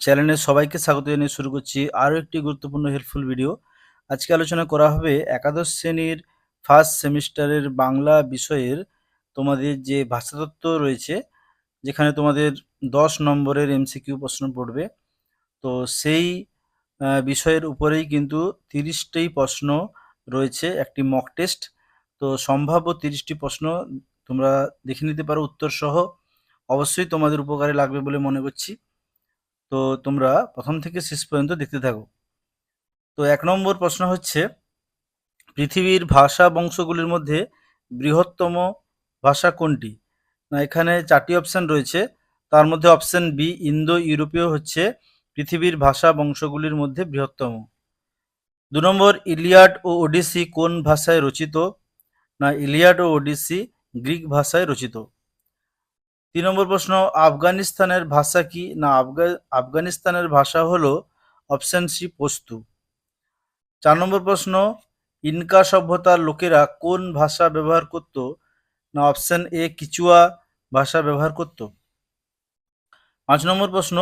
চ্যানেলে সবাইকে স্বাগত জানিয়ে শুরু করছি আরও একটি গুরুত্বপূর্ণ হেল্পফুল ভিডিও আজকে আলোচনা করা হবে একাদশ শ্রেণির ফার্স্ট সেমিস্টারের বাংলা বিষয়ের তোমাদের যে ভাষাতত্ত্ব রয়েছে, যেখানে তোমাদের দশ নম্বরের এমসিকিউ প্রশ্ন পড়বে। তো সেই বিষয়ের উপরেই কিন্তু তিরিশটি প্রশ্ন রয়েছে, একটি মক টেস্ট তো সম্ভাব্য তিরিশটি প্রশ্ন তোমরা দেখে নিতে পারো, উত্তরসহ। অবশ্যই তোমাদের উপকারে লাগবে বলে মনে করছি। তো তোমরা প্রথম থেকে শেষ পর্যন্ত দেখতে থাকো। তো এক নম্বর প্রশ্ন হচ্ছে, পৃথিবীর ভাষা বংশগুলির মধ্যে বৃহত্তম ভাষা কোনটি? না, এখানে চারটি অপশন রয়েছে। তার মধ্যে অপশান বি ইন্দো, ইউরোপীয় হচ্ছে পৃথিবীর ভাষা বংশগুলির মধ্যে বৃহত্তম। দু নম্বর, ইলিয়াড ও ওডিসি কোন ভাষায় রচিত? না, ইলিয়াড ও ওডিসি গ্রিক ভাষায় রচিত। তিন নম্বর প্রশ্ন, আফগানিস্তানের ভাষা কি? না, আফগা, আফগানিস্তানের ভাষা হলো অপশন সি পস্তু। চার নম্বর প্রশ্ন, ইনকা সভ্যতার লোকেরা কোন ভাষা ব্যবহার করত? না অপশন এ কিচুয়া ভাষা ব্যবহার করত। পাঁচ নম্বর প্রশ্ন,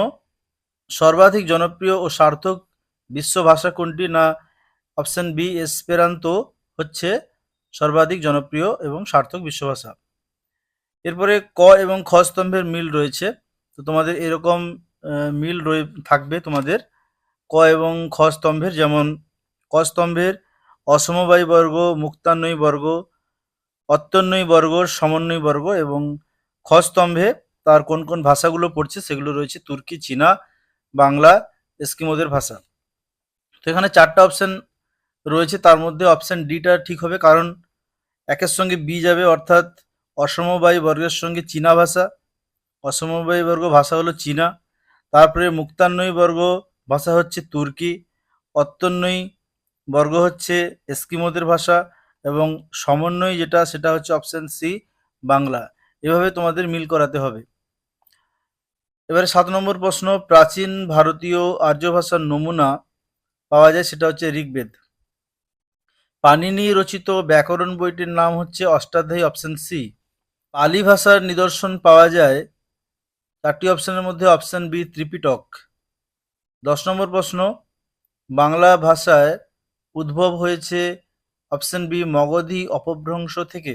সর্বাধিক জনপ্রিয় ও সার্থক বিশ্ব ভাষা কোনটি? না অপশন বি এসপেরান্তো হচ্ছে সর্বাধিক জনপ্রিয় এবং সার্থক বিশ্ব ভাষা। এরপরে ক এবং খ স্তম্ভের মিল রয়েছে। তো তোমাদের এরকম মিল রয়ে, থাকবে তোমাদের। ক এবং খ স্তম্ভের যেমন, ক স্তম্ভের অসমবায়ী বর্গ, মুক্তান্বয়ী বর্গ, অত্যন্বয়ী বর্গ, সমন্বয়ী বর্গ এবং খ স্তম্ভে তার কোন কোন ভাষাগুলো পড়ছে সেগুলো রয়েছে তুর্কি, চীনা, বাংলা, এস্কিমোদের ভাষা। তো এখানে চারটা অপশন রয়েছে, তার মধ্যে অপশন ডিটা ঠিক হবে কারণ একের সঙ্গে বি যাবে অর্থাৎ অসমবায়ী বর্গের সঙ্গে চীনা ভাষা। অসমবায়ী বর্গ ভাষা হলো চীনা। তারপরে মুক্তান্বয়ী বর্গ ভাষা হচ্ছে তুর্কি। অত্যন্বয়ী বর্গ হচ্ছে এস্কিমোদের ভাষা এবং সমন্বয় যেটা সেটা হচ্ছে অপশন সি বাংলা। এভাবে তোমাদের মিল করাতে হবে। এবারে সাত নম্বর প্রশ্ন, প্রাচীন ভারতীয় আর্য ভাষার নমুনা পাওয়া যায় সেটা হচ্ছে ঋগ্বেদ। পানিনি রচিত ব্যাকরণ বইটির নাম হচ্ছে অষ্টাধ্যায়ী অপশন সি পালি ভাষার নিদর্শন পাওয়া যায় চারটি অপশনের মধ্যে অপশন বি, ত্রিপিটক। দশ নম্বর প্রশ্ন, বাংলা ভাষায় উদ্ভব হয়েছে অপশন বি, মগধি অপভ্রংশ থেকে।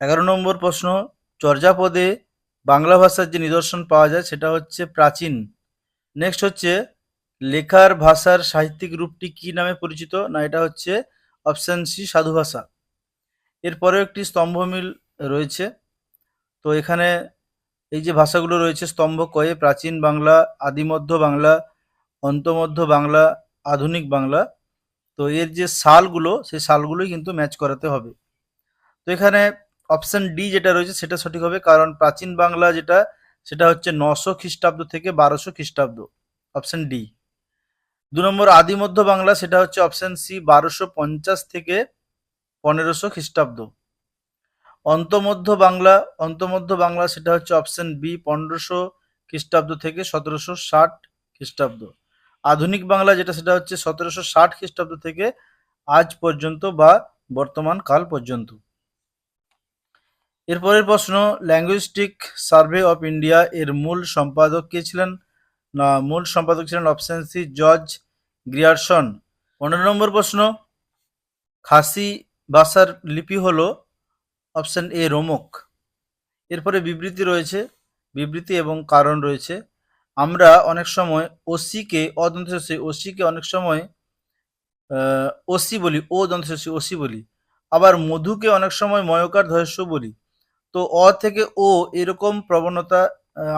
এগারো নম্বর প্রশ্ন, চর্যাপদে বাংলা ভাষার যে নিদর্শন পাওয়া যায় সেটা হচ্ছে প্রাচীন। নেক্সট হচ্ছে, লেখার ভাষার সাহিত্যিক রূপটি কি নামে পরিচিত? না, এটা হচ্ছে অপশন সি সাধু ভাষা এরপরেও একটি স্তম্ভমিল রয়েছে। তো এখানে এই যে ভাষাগুলো রয়েছে, স্তম্ভ কয়ে প্রাচীন বাংলা, আদিমধ্য বাংলা, অন্তমধ্য বাংলা, আধুনিক বাংলা, তো এর যে সালগুলো, সেই সালগুলোই কিন্তু ম্যাচ করাতে হবে। তো এখানে অপশান ডি যেটা রয়েছে, সেটা সঠিক হবে, কারণ প্রাচীন বাংলা যেটা, সেটা হচ্ছে নশো খ্রিস্টাব্দ থেকে বারোশো খ্রিস্টাব্দ। Option D. দু নম্বর, আদিমধ্য বাংলা, সেটা হচ্ছে অপশন সি, বারোশো পঞ্চাশ থেকে পনেরোশো খ্রিস্টাব্দ। অন্তমধ্য বাংলা অন্তমধ্য বাংলা সেটা হচ্ছে অপশন বি পনেরোশো খ্রিস্টাব্দ থেকে সতেরোশো ষাট খ্রিস্টাব্দ। আধুনিক বাংলা যেটা সেটা হচ্ছে সতেরোশো ষাট খ্রিস্টাব্দ থেকে আজ পর্যন্ত বা বর্তমান কাল পর্যন্ত। এরপরের প্রশ্ন ল্যাঙ্গুইস্টিক সার্ভে অফ ইন্ডিয়া এর মূল সম্পাদক কে ছিলেন? না, মূল সম্পাদক ছিলেন অপশন সি জর্জ গ্রিয়ারসন পনেরো নম্বর প্রশ্ন, খাসি ভাষার লিপি হলো অপশন এ রোমক। এরপরে বিবৃতি রয়েছে, বিবৃতি এবং কারণ রয়েছে। আমরা অনেক সময় ওসিকে অদন্তশী ওসিকে অনেক সময় ওসি বলি, ও দন্তশী ওসি বলি। আবার মধুকে অনেক সময় ময়কার ধৈর্য বলি। তো অ থেকে ও এরকম প্রবণতা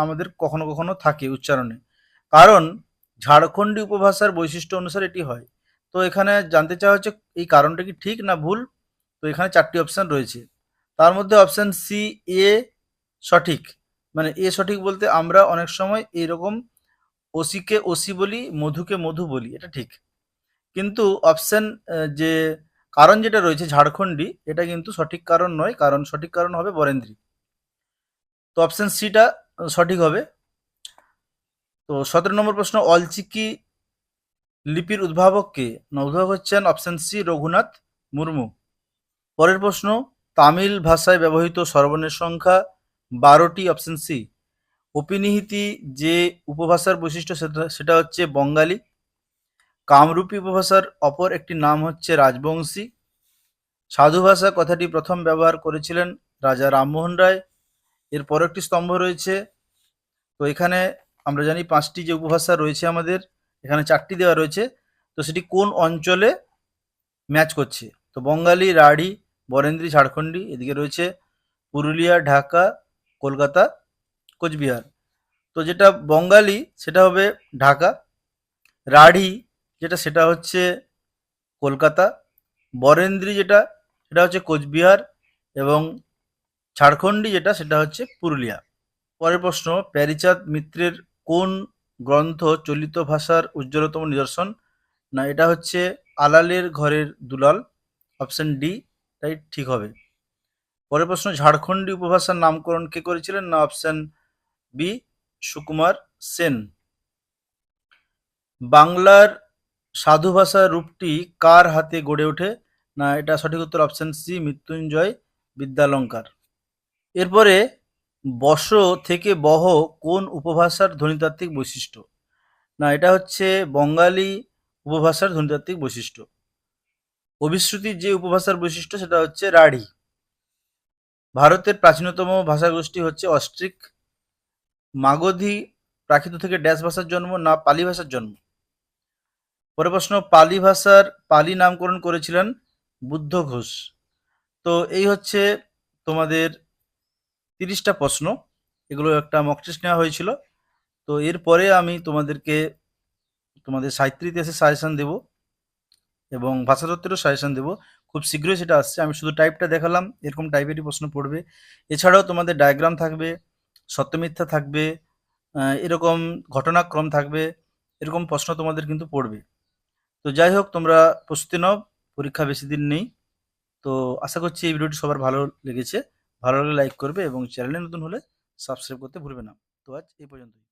আমাদের কখনো কখনো থাকে উচ্চারণে। কারণ ঝাড়খণ্ডী উপভাষার বৈশিষ্ট্য অনুসারে এটি হয়। তো এখানে জানতে চাওয়া হচ্ছে, এই কারণটা কি ঠিক না ভুল? তো এখানে চারটি অপশান রয়েছে। তার মধ্যে অপশন সি এ সঠিক। মানে এ সঠিক বলতে আমরা অনেক সময় এরকম ওসিকে ওসি বলি, মধুকে মধু বলি, এটা ঠিক। কিন্তু অপশান যে কারণ যেটা রয়েছে ঝাড়খণ্ডী, এটা কিন্তু সঠিক কারণ নয়, কারণ সঠিক কারণ হবে বরেন্দ্রী। তো অপশন সিটা সঠিক হবে। তো সতেরো নম্বর প্রশ্ন, অলচিকি লিপির উদ্ভাবক কে? উদ্ভাবক হচ্ছেন অপশন সি রঘুনাথ মুর্মু। পরের প্রশ্ন তামিল ভাষায় ব্যবহৃত সর্বর্ণের সংখ্যা বারোটি অপশন সি অপিনিহিতি যে উপভাষার বৈশিষ্ট্য সেটা সেটা হচ্ছে বঙ্গালী। কামরূপী উপভাষার অপর একটি নাম হচ্ছে রাজবংশী। সাধু ভাষা কথাটি প্রথম ব্যবহার করেছিলেন রাজা রামমোহন রায়। এর পর একটি স্তম্ভ রয়েছে। তো এখানে আমরা জানি পাঁচটি যে উপভাষা রয়েছে আমাদের, এখানে চারটি দেওয়া রয়েছে। তো সেটি কোন অঞ্চলে ম্যাচ করছে? তো বঙ্গালী, রাঢ়ী বরেন্দ্রী, ঝাড়খণ্ডী, এদিকে রয়েছে পুরুলিয়া, ঢাকা, কলকাতা, কোচবিহার। তো যেটা বঙ্গালী, সেটা হবে ঢাকা। রাঢ়ী, যেটা, সেটা হচ্ছে কলকাতা। বরেন্দ্রী, যেটা, সেটা হচ্ছে কোচবিহার এবং ঝাড়খণ্ডী, যেটা, সেটা হচ্ছে পুরুলিয়া। পরের প্রশ্ন, প্যারিচাঁদ মিত্রের কোন গ্রন্থ চলিত ভাষার উজ্জ্বলতম নিদর্শন? না, এটা হচ্ছে আলালের ঘরের দুলাল, অপশন ডি তাই ঠিক হবে। পরের প্রশ্ন, ঝাড়খণ্ডী উপভাষার নামকরণ কে করেছিলেন? না অপশন বি সুকুমার সেন। বাংলার সাধু ভাষার রূপটি কার হাতে গড়ে ওঠে? না, এটা সঠিক উত্তর অপশন সি মৃত্যুঞ্জয় বিদ্যালঙ্কার। এরপরে, বস থেকে বহ কোন উপভাষার ধ্বনিতাত্ত্বিক বৈশিষ্ট্য? না, এটা হচ্ছে বঙ্গালী উপভাষার ধ্বনিতাত্ত্বিক বৈশিষ্ট্য। অভিশ্রুতির যে উপভাষার বৈশিষ্ট্য সেটা হচ্ছে রাঢ়ী। ভারতের প্রাচীনতম ভাষাগোষ্ঠী হচ্ছে অস্ট্রিক মাগধী প্রাকৃত থেকে ড্যাশ ভাষার জন্ম, না পালি ভাষার জন্ম? পরে প্রশ্ন, পালি ভাষার পালি নামকরণ করেছিলেন বুদ্ধ ঘোষ। তো এই হচ্ছে তোমাদের তিরিশটা প্রশ্ন। এগুলো একটা মক নেওয়া হয়েছিল। তো এরপরে আমি তোমাদেরকে, তোমাদের সাহিত্য ইতিহাসের সাজেশন দেব। এবং ভাষাতত্ত্বেরও সাজেশন দেবো। খুব শীঘ্রই সেটা আসছে। আমি শুধু টাইপটা দেখালাম, এরকম টাইপেরই প্রশ্ন পড়বে। এছাড়াও তোমাদের ডায়াগ্রাম থাকবে, সত্যমিথ্যা থাকবে এরকম ঘটনাক্রম থাকবে, এরকম প্রশ্ন তোমাদের কিন্তু পড়বে। তো যাই হোক, তোমরা প্রস্তুতি নাও, পরীক্ষা বেশি দিন নেই। তো আশা করছি এই ভিডিওটি সবার ভালো লেগেছে। ভালো লাগলে লাইক করবে এবং চ্যানেলে নতুন হলে সাবস্ক্রাইব করতে ভুলবে না। তো আজ এই পর্যন্তই।